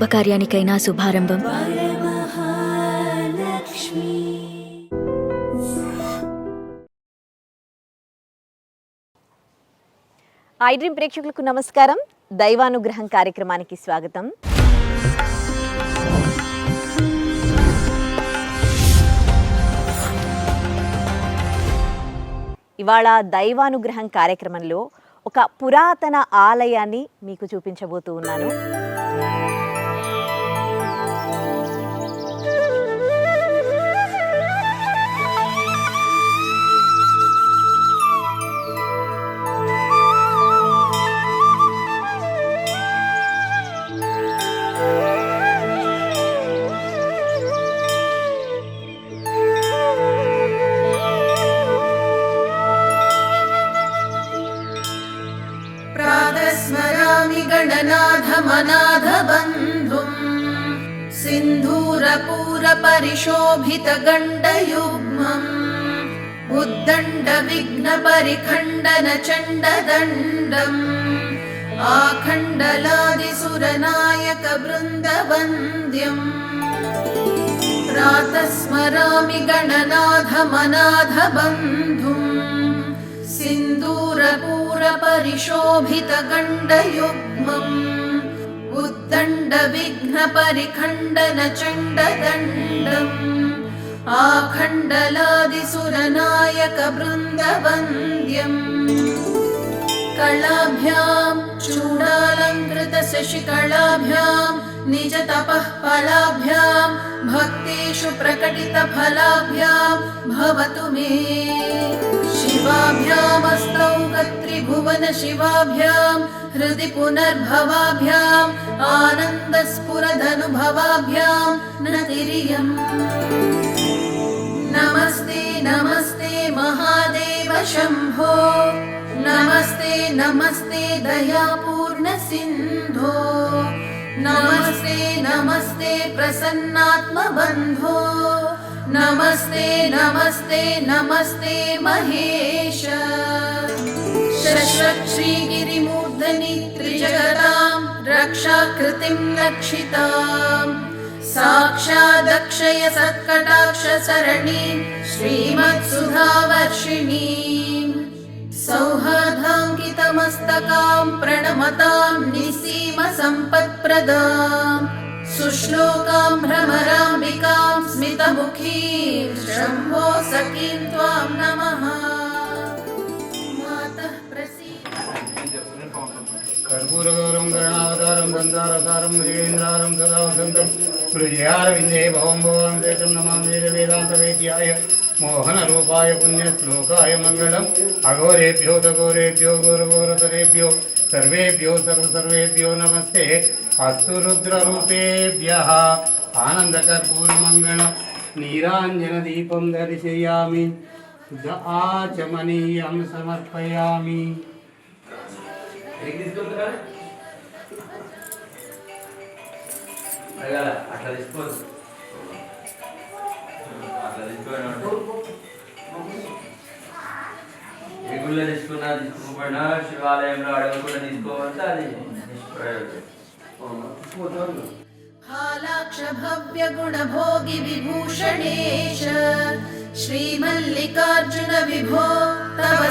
శుభకార్యానికైనా శుభారంభం. ఐడ్రీమ్ ప్రేక్షకులకు నమస్కారం. దైవానుగ్రహం కార్యక్రమానికి స్వాగతం. ఇవాళ దైవానుగ్రహం కార్యక్రమంలో ఒక పురాతన ఆలయాన్ని మీకు చూపించబోతూ ఉన్నాను. सिन्धूरपूरपरिशोभितगण्डयुग्मम् उद्दण्डविघ्नपरिखण्डनचण्डदण्डम्। आखण्डलादिसुरनायकवृन्दवन्द्यम् प्रातः गणनाथमनाथबन्धुम्। सिन्दूरपूरपरिशोभितगण्डयुग्मम्। उद्दण्डविघ्नपरिखण्डनचण्डदण्डम् आखण्डलादिसुरनायकवृन्दवन्द्यम् कलाभ्याम् चूडालङ्कृतशशिकलाभ्याम् निजतपः फलाभ्याम् भक्तेषु प्रकटितफलाभ्याम् भवतु मे। शिवाभ्यामस्तौ कत्रिभुवन शिवाभ्याम् हृदि पुनर्भवाभ्याम् आनन्दस्फुरदनुभवाभ्याम् न तिर्यम् नमस्ते नमस्ते महादेव शम्भो। नमस्ते नमस्ते दयापूर्ण सिन्धो। नमस्ते नमस्ते प्रसन्नात्मबन्धो नमस्ते नमस्ते नमस्ते महेश। शश्वक्षीगिरिमूर्धनि त्रिजगताम् रक्षाकृतिम् रक्षिताम् साक्षादक्षय सत्कटाक्षसरणीम् श्रीमत्सुधावर्षिणीम् सौहार्दाङ्कितमस्तकाम् प्रणमताम् निसीम सम्पत्प्रदाम् सुश्लोकाम् भ्रमराम्बिकाम् स्मितमुखीम् शम्भो सखीम् त्वाम् नमः కర్పూరగౌరం గణావతారం గంధారసారం మృగేంద్రారం సదా వసంతం మృజయారవిందే భవం భవాన్ దేశం నమామి వేదాంత వేద్యాయ మోహనరూపాయ పుణ్యశ్లోకాయ మంగళం అఘోరేభ్యో దఘోరేభ్యో ఘోరఘోరతరేభ్యో సర్వేభ్యో సర్వసర్వేభ్యో నమస్తే అస్తు రుద్రరూపేభ్య ఆనందకర్పూరమంగళ నీరాంజన దీపం దర్శయామి ఆచమనీయం సమర్పయామి आचमनीयं समर्पयामि అడగాల అట్లా తీసుకోవద్దు అట్లా తీసుకోవాలంటే ఏ గుళ్ళో తీసుకున్నా తీసుకోకపోయినా శివాలయంలో అడగకుండా తీసుకోవాలంటే అది నిష్ప్రయోజనం हालाक्षभव्यगुणभोगि विभूषणेश श्रीमल्लिकार्जुन विभो तव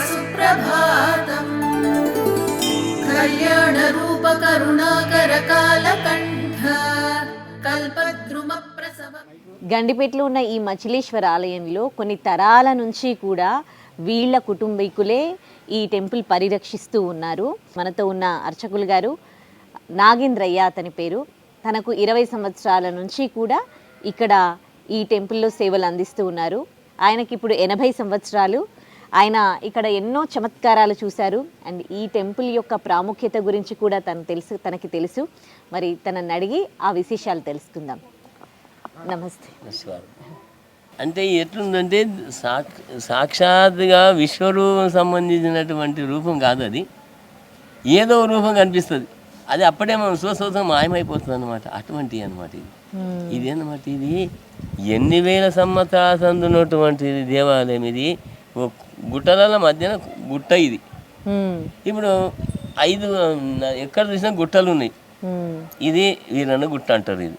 सुप्रभातम् कल्याणरूपकरुणाकरकालकण्ठ कल्पद्रुमप्रसव గండిపేటలో ఉన్న ఈ మచిలీశ్వర ఆలయంలో కొన్ని తరాల నుంచి కూడా వీళ్ళ కుటుంబీకులే ఈ టెంపుల్ పరిరక్షిస్తూ ఉన్నారు మనతో ఉన్న అర్చకులు గారు నాగేంద్రయ్య అతని పేరు తనకు ఇరవై సంవత్సరాల నుంచి కూడా ఇక్కడ ఈ టెంపుల్లో సేవలు అందిస్తూ ఉన్నారు ఆయనకి ఇప్పుడు ఎనభై సంవత్సరాలు ఆయన ఇక్కడ ఎన్నో చమత్కారాలు చూశారు. అండ్ ఈ టెంపుల్ యొక్క ప్రాముఖ్యత గురించి కూడా తను తెలుసు తనకి తెలుసు. మరి తనని అడిగి ఆ విశేషాలు తెలుసుకుందాం. నమస్తే. అంటే ఎట్లుందంటే సాక్ సాక్షాత్తుగా విశ్వరూపం సంబంధించినటువంటి రూపం కాదు అది. ఏదో రూపం కనిపిస్తుంది. అది అప్పుడే మనం సుస్వతం మాయమైపోతుంది అనమాట అటువంటి అనమాట ఇది ఇదేనమాట ఇది ఎన్ని వేల సంవత్సరాల సందున్నటువంటి దేవాలయం ఇది. ఒక గుట్టల మధ్యన గుట్ట ఇది. ఇప్పుడు ఐదు ఎక్కడ చూసినా గుట్టలు ఉన్నాయి ఇది వీరన్న గుట్ట అంటారు ఇది.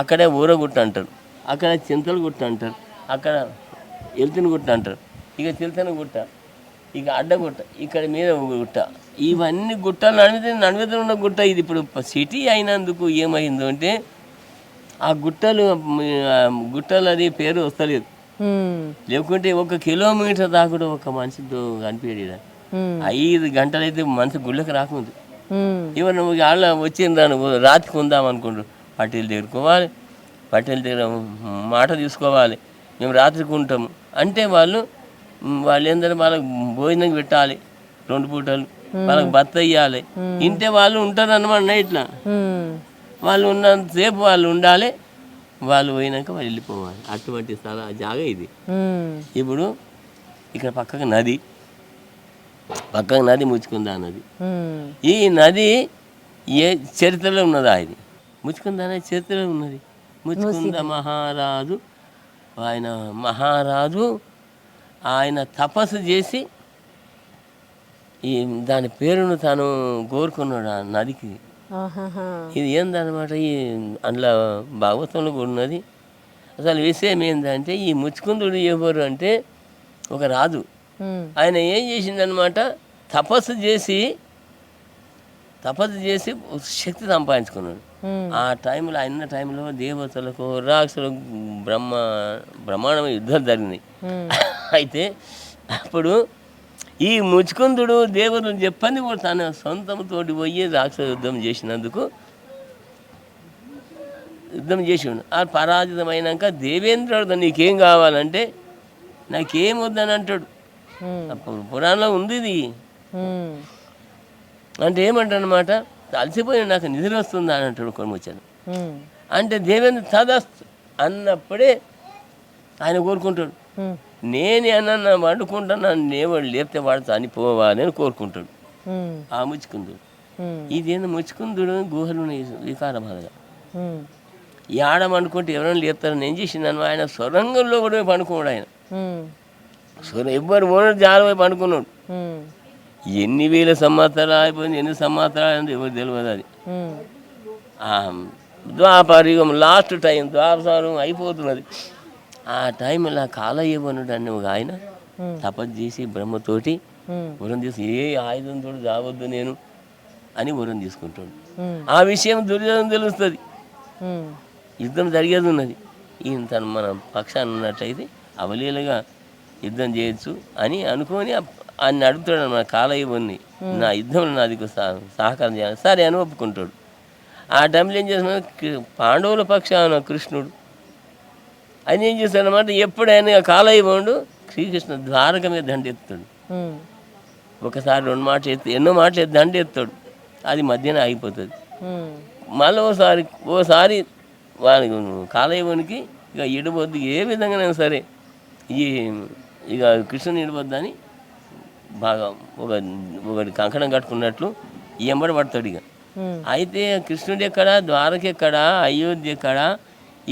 అక్కడే ఊర గుట్ట అంటారు. అక్కడ చింతల గుట్ట అంటారు. అక్కడ ఎల్తిన గుట్ట అంటారు. ఇక చిల్తన గుట్ట ఇక అడ్డగుట్ట ఇక్కడ మీద గుట్ట. ఇవన్నీ గుట్టలు నడిమితే నడిమితే ఉన్న గుట్ట ఇది. ఇప్పుడు సిటీ అయినందుకు ఏమైందో అంటే ఆ గుట్టలు గుట్టలు అది పేరు వస్తలేదు. లేకుంటే ఒక కిలోమీటర్ దాకా కూడా ఒక మనిషితో కనిపించడు. ఉమ్, ఐదు గంటలైతే మనిషి గుళ్ళకి రాకుంది ఇవన్న నువ్వు వాళ్ళ వచ్చిండ్రా నువ్వు రాత్రికి ఉందాం అనుకుంటారు పట్టెల దగ్గరుకోవాలి. పట్టెల దగ్గర మాట తీసుకోవాలి. మేము రాత్రికి ఉంటాము. అంటే వాళ్ళు మ్, వాళ్ళు ఏంటంటే వాళ్ళకి భోజనం పెట్టాలి. రెండు పూటలు వాళ్ళకి బత్త ఇవ్వాలి ఇంటే వాళ్ళు ఉంటారు అనమాట ఇట్లా వాళ్ళు ఉన్నంతసేపు వాళ్ళు ఉండాలి. వాళ్ళు పోయినాక వాళ్ళు వెళ్ళిపోవాలి. అటువంటి స్థలం జాగా ఇది. ఇప్పుడు ఇక్కడ పక్కకు నది. పక్కకు నది ముచ్చుకుందా నది? ఈ నది ఏ చరిత్రలో ఉన్నదా ఇది? ముచ్చుకుంద అనే చరిత్రలో ఉన్నది. ముచ్చుకుంద మహారాజు? ఆయన మహారాజు ఆయన తపస్సు చేసి ఈ దాని పేరును తాను కోరుకున్నాడు ఆ నదికి. ఇది ఏందన్నమాట? ఈ అందులో భాగవతంలో కూడా ఉన్నది. అసలు విషయం ఏంటంటే ఈ ముచ్చుకుందుడు ఎవరు అంటే ఒక రాజు. ఆయన ఏం చేసిందనమాట తపస్సు చేసి తపస్సు చేసి శక్తి సంపాదించుకున్నాడు. ఆ టైంలో ఆయన టైంలో దేవతలకు రాక్షసులకు బ్రహ్మ బ్రహ్మాండ యుద్ధాలు జరిగినాయి. అయితే అప్పుడు ఈ ముచ్చుకుందుడు దేవతలు చెప్పని కూడా తన సొంతంతోటి పోయి రాక్షస యుద్ధం చేసినందుకు యుద్ధం చేసిండు ఆ పరాజితమైనాక దేవేంద్రుడు నీకేం కావాలంటే నాకేం వద్దని అంటాడు. అప్పుడు పురాణంలో ఉంది ఇది. అంటే ఏమంటాడనమాట? అలసిపోయి నాకు నిద్ర వస్తుందా అని అంటాడు ఉమ్, అంటే దేవేంద్ర తదస్తు అన్నప్పుడే ఆయన కోరుకుంటాడు. నేనే అన్న వండుకుంటా నన్ను నేవాడు లేపితే వాడు చనిపోవాలి అని కోరుకుంటాడు ఆ ముచ్చుకుందుడు. ఇదేందో ముచ్చుకుందుడు? గుహలు ఉమ్, ఈ ఆడ పండుకుంటే ఎవరైనా లేపుతారని ఏం చేసిందని ఆయన సొరంగంలో కూడా పండుకున్నాడు ఆయన. సొర ఎవ్వరు ఓనర్ జాల పోయి పండుకున్నాడు. ఎన్ని వేల సంవత్సరాలు అయిపోయింది ఎన్ని సంవత్సరాలు అయింది ఎవరు తెలియదు అది. ద్వాపరయుగం లాస్ట్ టైం ద్వాపరం అయిపోతున్నది. ఆ టైంలో కాలయ్యవనుడు అనే ఒక ఆయన తపస్సు చేసి బ్రహ్మతోటి వరం తీసి ఏ ఆయుధంతో రావద్దు నేను అని వరం తీసుకుంటాడు. ఆ విషయం దుర్యోధన తెలుస్తుంది. యుద్ధం జరిగేది ఉన్నది. ఈయన తను మన పక్షాన్ని ఉన్నట్టయితే అవలీలగా యుద్ధం చేయొచ్చు అని అనుకొని ఆయన అడుగుతాడు మన కాలయ్యవన్ని నా యుద్ధంలో నాది సహ- సహకారం చేయాలి. సరే అని ఒప్పుకుంటాడు. ఆ టైంలో ఏం చేస్తున్నాడు? పాండవుల పక్షాన కృష్ణుడు ఆయన ఏం చేస్తాడనమాట ఎప్పుడైనా కాలయ్యవుండు శ్రీకృష్ణ ద్వారక మీద దండ ఎత్తాడు ఉమ్, ఒకసారి రెండు మాటలు ఎత్తి ఎన్నో మాటలు ఎత్తి దండ ఎత్తాడు అది మధ్యన ఆగిపోతుంది. మళ్ళీ ఓసారి ఓసారి వానికి కాలయవునికి ఇక ఇడబొద్దు ఏ విధంగానైనా సరే ఈ ఇక కృష్ణుని ఇడబొద్దని బాగా ఒక ఒకటి కంకణం కట్టుకున్నట్లు ఎంబడి పడతాడు ఇక. అయితే కృష్ణుడు ఎక్కడ ద్వారక ఎక్కడ అయోధ్య ఎక్కడ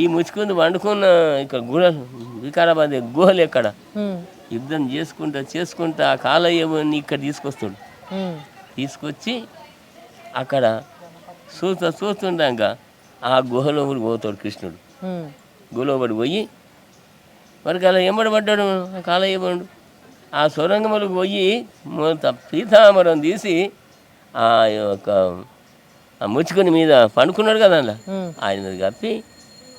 ఈ ముచ్చుకుంది వండుకున్న ఇక్కడ గుహ వికారాబాద్ గుహలు ఎక్కడ? యుద్ధం చేసుకుంటా చేసుకుంటా కాలయ్యవుని ఇక్కడ తీసుకొస్తాడు. తీసుకొచ్చి అక్కడ చూస్తా చూస్తుండగా ఆ గుహలో పోతాడు కృష్ణుడు. గుహలో పడి పోయి మరి అలా ఎంబడి పడ్డాడు ఆ కాలయ్యబడు ఆ సొరంగములకు పోయి మొత్తం పీతామరం తీసి ఆ యొక్క ఆ ముచ్చుకొని మీద పండుకున్నాడు కదా అందులో. ఆయన కప్పి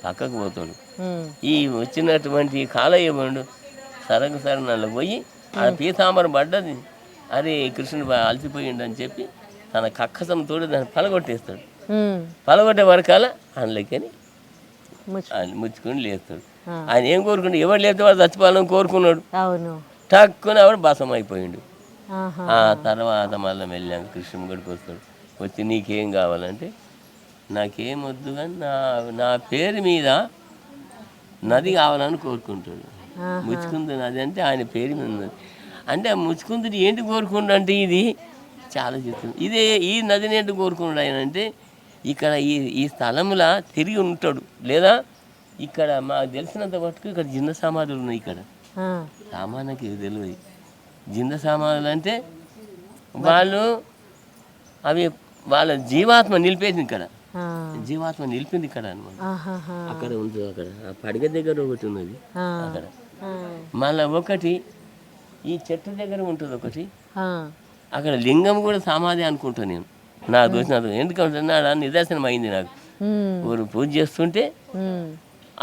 పక్కకు పోతాడు ఈ వచ్చినటువంటి కాలయ్యబండు సరగ సరణలో పోయి ఆ పీతాంబరం పడ్డది. అరే కృష్ణుడు అలసిపోయిండు అని చెప్పి తన కక్కసంతో దాన్ని పలగొట్టేస్తాడు. పలగొట్టే వరకాల అందులోకని ముచ్చుకొని లేస్తాడు. ఆయన ఏం కోరుకున్నాడు ఎవరు లేస్తే వాడు చచ్చిపోవాలని కోరుకున్నాడు. టక్కున ఆవిడ బసం అయిపోయిండు ఆ తర్వాత మళ్ళీ వెళ్ళాక కృష్ణుని గడికి వస్తాడు వచ్చి నీకేం కావాలంటే నాకేం వద్దు కానీ నా నా పేరు మీద నది కావాలని కోరుకుంటాడు. ముచ్చుకుంది నది అంటే ఆయన పేరు మీద ఉన్నది అంటే ఆ ముచ్చుకుంది ఏంటి కోరుకుంటా అంటే ఇది? చాలా చెప్తుంది ఇదే ఈ నదిని ఏంటి కోరుకున్నాడు ఆయన అంటే ఇక్కడ ఈ ఈ స్థలంలో తిరిగి ఉంటాడు. లేదా ఇక్కడ మాకు తెలిసినంత మటుకు ఇక్కడ జిన్న సమాధులు ఉన్నాయి ఇక్కడ. సామాన్యకి తెలియదు జింద సామాన్లు అంటే వాళ్ళు అవి వాళ్ళ జీవాత్మ నిలిపేది ఇక్కడ. జీవాత్మ నిలిపింది ఇక్కడ అనమాట. అక్కడ ఉంటుంది అక్కడ. ఆ పడిగ దగ్గర ఒకటి ఉన్నది. అక్కడ. మళ్ళీ ఒకటి ఈ చెట్టు దగ్గర ఉంటుంది ఒకటి. అక్కడ లింగం కూడా సమాధి అనుకుంటాను నేను. నా దోషం ఎందుకంటే నా నిదర్శనం అయింది నాకు. ఊరు పూజ చేస్తుంటే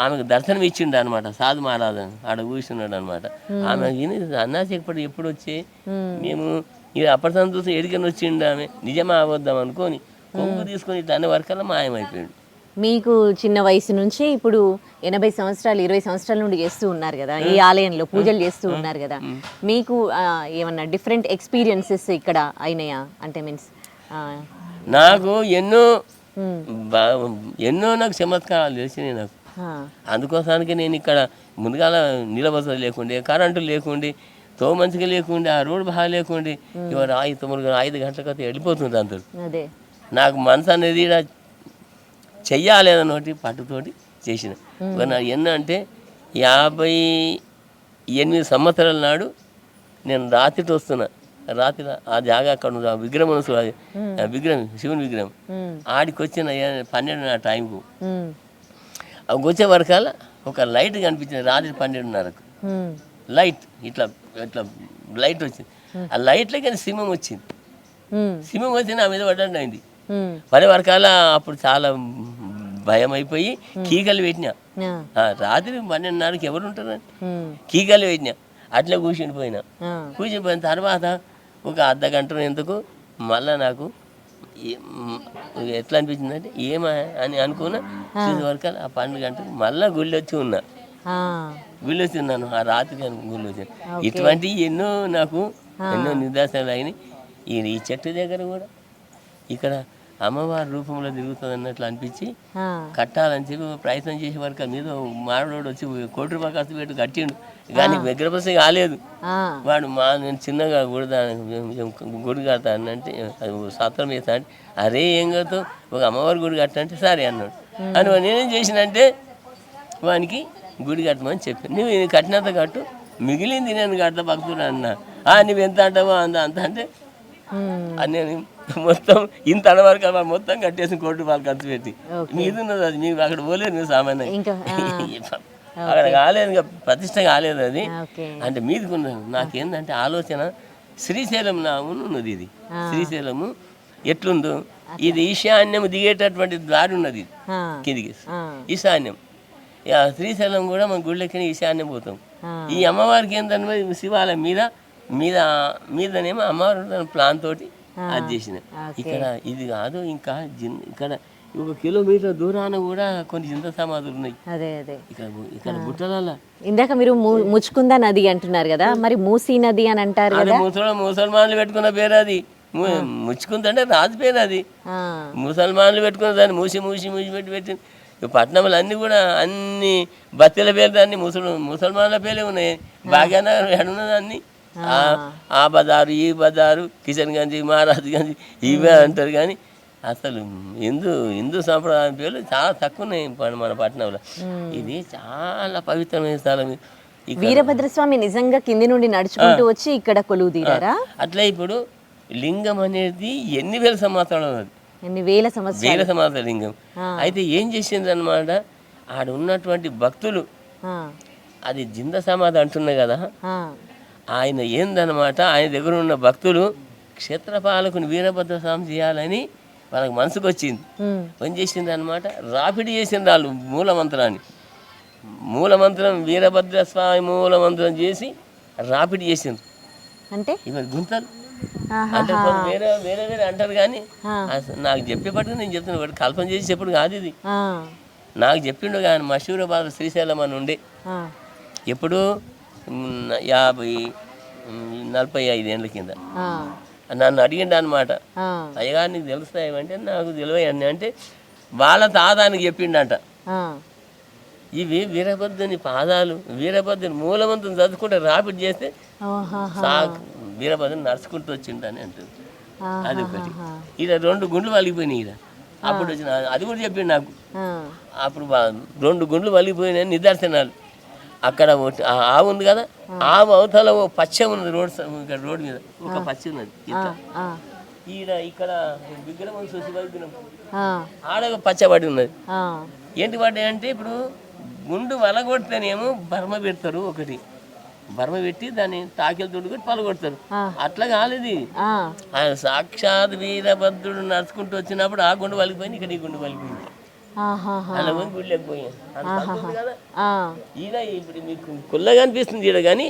ఆమెకు దర్శనం ఇచ్చిండు అనమాట సాధు మహారాజు ఆడ కూర్చున్నాడు అనమాట ఆమె అన్నాసి ఎప్పుడు వచ్చి? మేము ఇది అప్పటిదాన్ని చూసి ఎడికని వచ్చిండు ఆమె. నిజమా అవద్దాం అనుకొని కొంగు తీసుకొని దాని వరకల్లా మాయమైపోయాడు. మీకు చిన్న వయసు నుంచి ఇప్పుడు ఎనభై సంవత్సరాలు ఇరవై సంవత్సరాల నుండి చేస్తూ ఉన్నారు కదా ఈ ఆలయంలో పూజలు చేస్తూ ఉన్నారు కదా. మీకు ఏమన్నా డిఫరెంట్ ఎక్స్పీరియన్సెస్ ఇక్కడ అయినాయా? అంటే మీన్స్ నాకు ఎన్నో ఎన్నో నాకు చమత్కారాలు తెలిసినాయి నాకు. అందుకోసానికి నేను ఇక్కడ ముందుగాల నిలబస లేకుండే కరెంటు లేకుండే తో మంచిగా లేకుండే ఆ రోడ్డు బాగా లేకుండే ఇవాళ ఐదు తొమ్మిది ఐదు గంటలకైతే వెళ్ళిపోతుంది అంతా అదే. నాకు మనసు అనేది ఈడ చెయ్యాలి అన్నోటి పట్టుతోటి చేసిన. ఎన్న అంటే యాభై ఎనిమిది సంవత్సరాల నాడు నేను రాత్రితో వస్తున్నా. రాత్రి ఆ జాగా అక్కడ ఉంది, ఆ విగ్రహం అది, విగ్రహం శివుని విగ్రహం. ఆడికి వచ్చిన ఏ- పన్నెండు నా టైంకు. అవి వచ్చే వరకాల ఒక లైట్ కనిపించింది రాత్రి పన్నెండున్నరకు. లైట్ ఇట్లా ఇట్లా లైట్ వచ్చింది. ఆ లైట్లోకి సింహం వచ్చింది. సింహం వచ్చి నా మీద పడ్డాడు అయింది. పని వరకాల అప్పుడు చాలా భయం అయిపోయి కీగలు పెట్టినా. రాత్రి పన్నెండున్నరకి ఎవరు ఉంటారండి కీగలు పెట్టినా. అట్లా ఆ, కూర్చుండిపోయిన తర్వాత ఒక అర్ధ గంట ఎందుకు? మళ్ళా నాకు ఎట్లా అనిపించింది అంటే ఏమా అని అనుకున్నా. చూసే వరకు ఆ పన్నెండు గంటలకు మళ్ళా గుళ్ళు వచ్చి ఉన్నా. గుళ్ళు వచ్చి ఉన్నాను. ఆ రాత్రి గుళ్ళు వచ్చి ఇటువంటి ఎన్నో నాకు ఎన్నో నిదర్శనాలు అయినాయి. ఈ చెట్టు దగ్గర కూడా. ఇక్కడ అమ్మవారి రూపంలో తిరుగుతుంది అన్నట్లు అనిపించి కట్టాలని చెప్పి ప్రయత్నం చేసే వరకు మీద మానవుడు వచ్చి కోటి రూపాయలు ఖర్చు పెట్టి కట్టిండు. కానీ విగ్రహపస కాలేదు. వాడు మా నేను చిన్నగా గుడి దా- గుడి కడతాను అంటే సత్రం వేస్తా అంటే అరే ఏం కడతావు? ఒక అమ్మవారి గుడి కట్టంటే సరే అన్నాడు. అని నేనేం చేసినంటే వానికి గుడి కట్టమని చెప్పి నువ్వు కట్టినంత కట్టు మిగిలింది నేను కడతా భక్తుడు అన్నా. "ఆ, నువ్వు ఎంత అంటావో అంత అంత అంటే నేను మొత్తం ఇంత అనవరకు మొత్తం కట్టేసి కోటి రూపాయలు ఖర్చు పెట్టి. మీది ఉన్నది అది మీకు అక్కడ పోలేదు సామాన్య. అక్కడ కాలేదు ఇంకా ప్రతిష్ట కాలేదు అది. అంటే మీదికి ఉన్నది. నాకేందంటే ఆలోచన శ్రీశైలం నా ఉన్నది ఇది. శ్రీశైలము ఎట్లుందో? ఇది ఈశాన్యం దిగేటటువంటి దారి ఉన్నది కిందికి. ఈశాన్యం. ఇక శ్రీశైలం కూడా మన గుళ్ళెక్కిన ఈశాన్యం పోతాం. ఈ అమ్మవారికి ఏంటంటే శివాలయం మీద మీద మీదనేమో అమ్మవారు ప్లాన్ తోటి అది చేసిన ఇక్కడ ఇది కాదు ఇంకా జిన్ ఇక్కడ ఒక కిలోమీటర్ దూరాన కూడా కొన్ని జింత సమాధులు ఉన్నాయి. అదే అదే. ఇక్కడ ఇక్కడ బుట్టలలో ఇందాక మీరు ముచ్చుకుంద నది అంటున్నారు కదా మరి మూసీ నది అని అంటారు కదా. ముసలి ముసల్మాన్లు పెట్టుకున్న పేరు అది. ముచ్చుకుందంటే రాజు పేరు అది. ముసల్మాన్లు పెట్టుకున్న దాన్ని మూసి మూసి మూసి పెట్టి పెట్టి ఈ పట్టణంలో అన్ని కూడా అన్ని బత్తెల పేర్లు అన్ని ముసలు ముసల్మాన్ల పేర్లే ఉన్నాయి. భాగ్యనగర్ ఎడున్నది అన్ని. ఆ- ఆ. బజారు ఈ బజారు కిషన్ గంజి మహారాజ్ గంజి ఇవే అంటారు కానీ అసలు హిందూ హిందూ సాంప్రదాయం పేర్లు చాలా తక్కువ ఉన్నాయి మన- పట్టణంలో. ఇది చాలా పవిత్రమైన స్థలం. వీరభద్రస్వామి నిజంగా కింది నుండి నడుచుకుంటూ వచ్చి ఇక్కడ కొలువు తీరారా? అట్లా ఇప్పుడు లింగం అనేది ఎన్ని వేల సంవత్సరాలు ఉన్నది? ఎన్ని వేల సంవత్సరాలు. వేల సంవత్సరాల లింగం. అయితే ఏం చేసింది అనమాట ఆడ ఉన్నటువంటి భక్తులు అది జింద సమాధి అంటున్నాయి కదా. ఆయన ఏందనమాట ఆయన దగ్గర ఉన్న భక్తులు క్షేత్రపాలకుని వీరభద్ర స్వామి చేయాలని వాళ్ళకి మనసుకు వచ్చింది ఉమ్, ఏం చేసింది అనమాట రాపిడి చేసింది వాళ్ళు మూలమంత్రాన్ని. మూలమంత్రం వీరభద్ర స్వామి మూలమంత్రం చేసి రాపిడి చేసింది. అంటే? ఇవన్నీ గుంతలు. అంటే వేరే వేరే వేరే అంటారు కానీ నాకు చెప్పేపట్టుకు నేను చెప్తున్నా. వాడు కల్పన చేసి చెప్పుడు కాదు ఇది. నాకు చెప్పిండు కానీ మషూరాబాద్ శ్రీశైలం అని ఉండే. ఎప్పుడు యాభై నలభై ఐదేళ్ళ కింద. ఆ, నన్ను అడిగిండు అనమాట అయ్యగారు నీకు తెలుస్తాయి అంటే నాకు తెలియని అంటే వాళ్ళ తాదానికి చెప్పిండట. ఇవి వీరభద్రుని పాదాలు వీరభద్రుని మూలవంతం చదువుకుంటే రాపిడ్ చేస్తే వీరభద్రుని నడుచుకుంటూ వచ్చిండని అంటుంది. అది ఒకటి. ఈడ రెండు గుండ్లు వలిగిపోయినాయి ఈడ. అప్పుడు వచ్చిన అది కూడా చెప్పిండు నాకు. అప్పుడు రెండు గుండ్లు వలిగిపోయినాయి నిదర్శనాలు. అక్కడ ఆవు ఉంది కదా? ఆవు అవతల ఓ పచ్చ ఉన్నది రోడ్ రోడ్ మీద ఒక పచ్చ ఉన్నది ఇట్లా. ఈడ ఇక్కడ విగ్రహం చూసి విగ్రహం ఆడ ఒక పచ్చబడి ఉన్నది. ఏంటి వాటి అంటే ఇప్పుడు గుండు వలగొడితేనేమో బర్మ పెడతారు ఒకటి. బర్మ పెట్టి దాన్ని తాకిల తోడు కొట్టి పలగొడతారు. అట్లా కాలేదు. ఆ, ఆయన సాక్షాత్ వీరభద్రుడు నడుచుకుంటూ వచ్చినప్పుడు ఆ గుండు వలిగిపోయింది ఇక్కడ ఈ గుండు వలిగిపోయింది. అలా పోయి పోయాం. ఈడ ఇప్పుడు మీకు కుల్లగా అనిపిస్తుంది ఈడ కానీ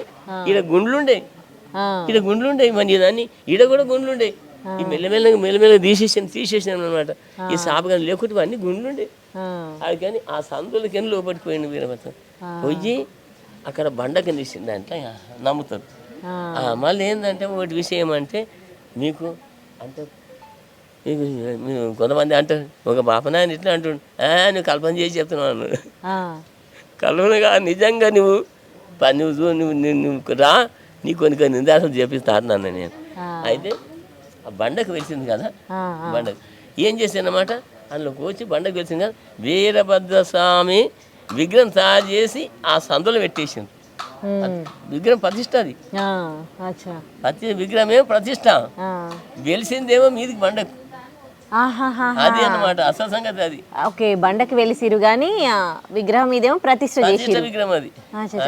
ఈడ గుండ్లుండే. ఈడ గుండ్లుండే మన దాన్ని. ఈడ కూడా గుండ్లుండే. ఈ మెల్లమెల్లగా మెల్లమెల్లగా తీసేసాను తీసేసాను అనమాట ఈ సాపు కానీ లేకుంటే ఇవన్నీ గుండ్లుండే. అది కానీ ఆ సందులకి ఎన్ని లోపలికి వీరభద్రం పోయి అక్కడ బండ ఇచ్చింది దాంట్లో నమ్ముతారు. మళ్ళీ ఏంటంటే ఒకటి విషయం అంటే మీకు అంటే కొంతమంది అంటారు ఒక బాపనాయన ఇట్లా అంటుండు. "ఆ, నువ్వు కల్పన చేసి చెప్తున్నావు ఆ, కల్పనగా నిజంగా నువ్వు నువ్వు నువ్వు నువ్వు- రా నీ కొన్ని కొన్ని నిందాసం చేపిస్తా అన్నాను నేను. అయితే ఆ బండకు వెలిసింది కదా బండకు. ఏం చేశానమాట అందులోకి వచ్చి బండకు వెలిసింది కదా వీరభద్ర స్వామి విగ్రహం తయారు చేసి ఆ సందులో పెట్టేసింది. విగ్రహం ప్రతిష్ట అది. ప్రతి విగ్రహమేమో ప్రతిష్ట. ఆ, వెలిసిందేమో మీదికి బండకు. అది అన్నమాట అసలు సంగతి అది. ఓకే బండకి వెలిసిరు ఆ, విగ్రహం ఇదేమో ప్రతిష్ట విగ్రహం అది.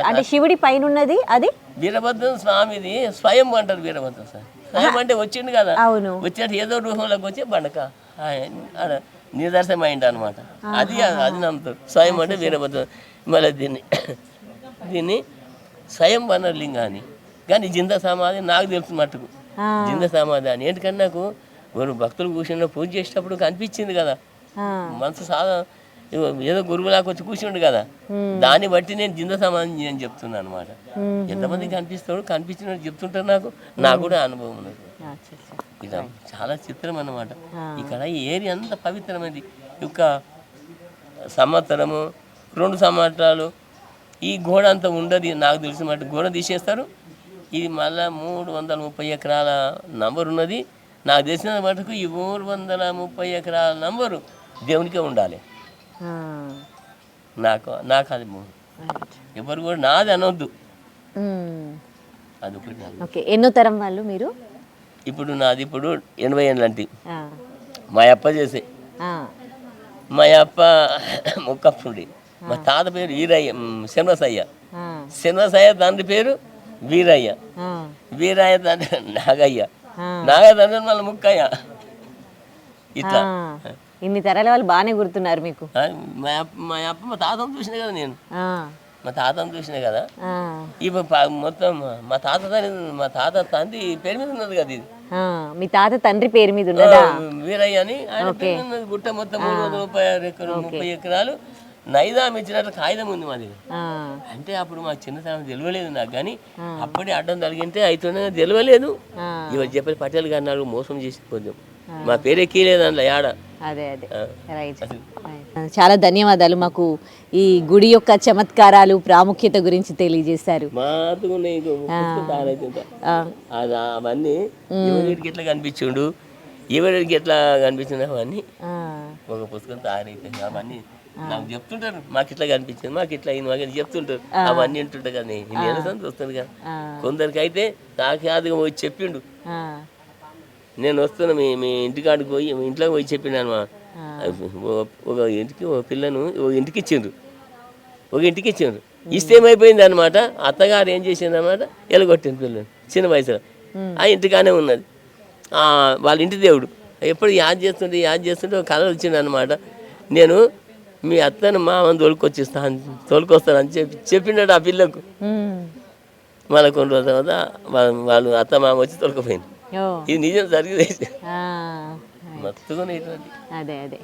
అంటే శివుడి పైన ఉన్నది అది? వీరభద్రం స్వామిది స్వయం అంటారు వీరభద్రం స్వామి స్వయం అంటే వచ్చిండు కదా. అవును. వచ్చినట్టు ఏదో రూపంలోకి వచ్చి బండక. ఆడ నిదర్శనమైంది అనమాట అది అది నమ్ముతారు. స్వయం అంటే వీరభద్రం. మళ్ళీ దీన్ని దీన్ని స్వయం వనర్లింగాన్ని కానీ జింద సమాధి నాకు తెలుసు మట్టుకు. జింద సమాధి అని. ఎందుకంటే నాకు ఎవరు భక్తులు కూర్చున్న పూజ చేసేటప్పుడు కనిపించింది కదా. మనసు సాధ ఏదో గురువులాగా వచ్చి కూర్చుండు కదా. దాన్ని బట్టి నేను జింద సమాధి అని చెప్తున్నాను అనమాట ఎంతమంది కనిపిస్తాడు కనిపించినట్టు చెప్తుంటారు నాకు. నాకు కూడా అనుభవం ఉన్నది. ఇది చాలా చిత్రం అన్నమాట. ఇక్కడ ఏరియా అంత పవిత్రమైనది యొక్క సంవత్సరము రెండు సంవత్సరాలు ఈ గోడ అంతా ఉండదు నాకు తెలిసిన మటు గోడ తీసేస్తారు. ఇది మళ్ళా మూడు వందల ముప్పై ఎకరాల నంబర్ ఉన్నది. నాకు తెలిసిన మటుకు ఈ మూడు వందల ముప్పై ఎకరాల నంబరు దేవునికే ఉండాలి. నాకు నాకు అది. ఎవరు కూడా నాది అనొద్దు. ఎన్నో తరం వాళ్ళు మీరు? ఇప్పుడు నాది ఇప్పుడు ఎనభై ఏళ్ళు అంటే. ఆ, మా అప్ప చేసే. మా అప్ప ముక్కప్పుండి. మా తాత పేరు వీరయ్య శనవసయ్య. శనవసయ్య తండ్రి పేరు వీరయ్య. వీరయ్య తండ్రి నాగయ్య. తండ్రి మళ్ళీ ముక్కయ్య. ఇట్లా. ఇన్ని తరాల వాళ్ళు బాగానే గుర్తున్నారు మీకు. మా అప్ప మా అప్ప మా తాతను చూసిన కదా నేను. మా తాతను చూసిన కదా. ఇప్పుడు మొత్తం మా తాత తండ్రి మా తాత తండ్రి పేరు మీద ఉన్నది కదా ఇది. మీ తాత తండ్రి పేరు మీద ఉన్నదా? వీరయ్య అని ఆయన పేరు గుట్ట మొత్తం మూడు వందల ముప్పై ఎకరాలు. నైదాం ఇచ్చినట్లు కాగితం ఉంది మాది. అంటే అప్పుడు మా చిన్నతనం తెలియలేదు నాకు కానీ అప్పుడే అడ్డం తగిలింటే అయితేనే తెలియలేదు. ఇవాళ చెప్పి పటేల్ గారు నాకు మోసం చేసి కొంచెం మా పేరు ఎక్కలేదు అందులో యాడ? అదే అదే. రైట్. చాలా ధన్యవాదాలు మాకు ఈ గుడి యొక్క చమత్కారాలు ప్రాముఖ్యత గురించి తెలియజేశారు. అవన్నీ ఎవరికి ఎట్లా కనిపించిండు? ఎవరికి ఎట్లా అవన్నీ? ఒక పుస్తకం తయారైపోయింది అవన్నీ. నాకు చెప్తుంటారు. మాకు ఇట్లా కనిపించింది మాకు ఇట్లా అయింది మాకు చెప్తుంటారు. అవన్నీ వింటుంటా కదా నేను వస్తాను కదా కొందరికి అయితే సాక్షాత్గా పోయి చెప్పిండు. నేను వస్తున్నా మీ మీ ఇంటికాడికి పోయి మీ ఇంట్లోకి పోయి చెప్పినాను మా ఒక ఇంటికి ఒక పిల్లను ఒక ఇంటికి ఇచ్చిండ్రు. ఒక ఇంటికి ఇచ్చిండ్రు. ఇస్తే ఏమైపోయింది అనమాట? అత్తగారు ఏం చేసింది అనమాట? ఎలగొట్టింది పిల్లని చిన్న వయసులో. ఆ ఇంటికానే ఉన్నది. ఆ, వాళ్ళ ఇంటి దేవుడు. ఎప్పుడు యాద్ చేస్తుంటే యాద్ చేస్తుంటే ఒక కళ వచ్చింది అనమాట. నేను మీ అత్తను మామని తోలుకొచ్చిస్తాను తోలుకొస్తానని చెప్పి చెప్పిండడు ఆ పిల్లకు. మళ్ళీ కొన్ని రోజుల తర్వాత వాళ్ళు అత్త మామ వచ్చి తొలకపోయింది. ఓ, ఇది నిజం జరిగింది మత్తుగా అదే అదే.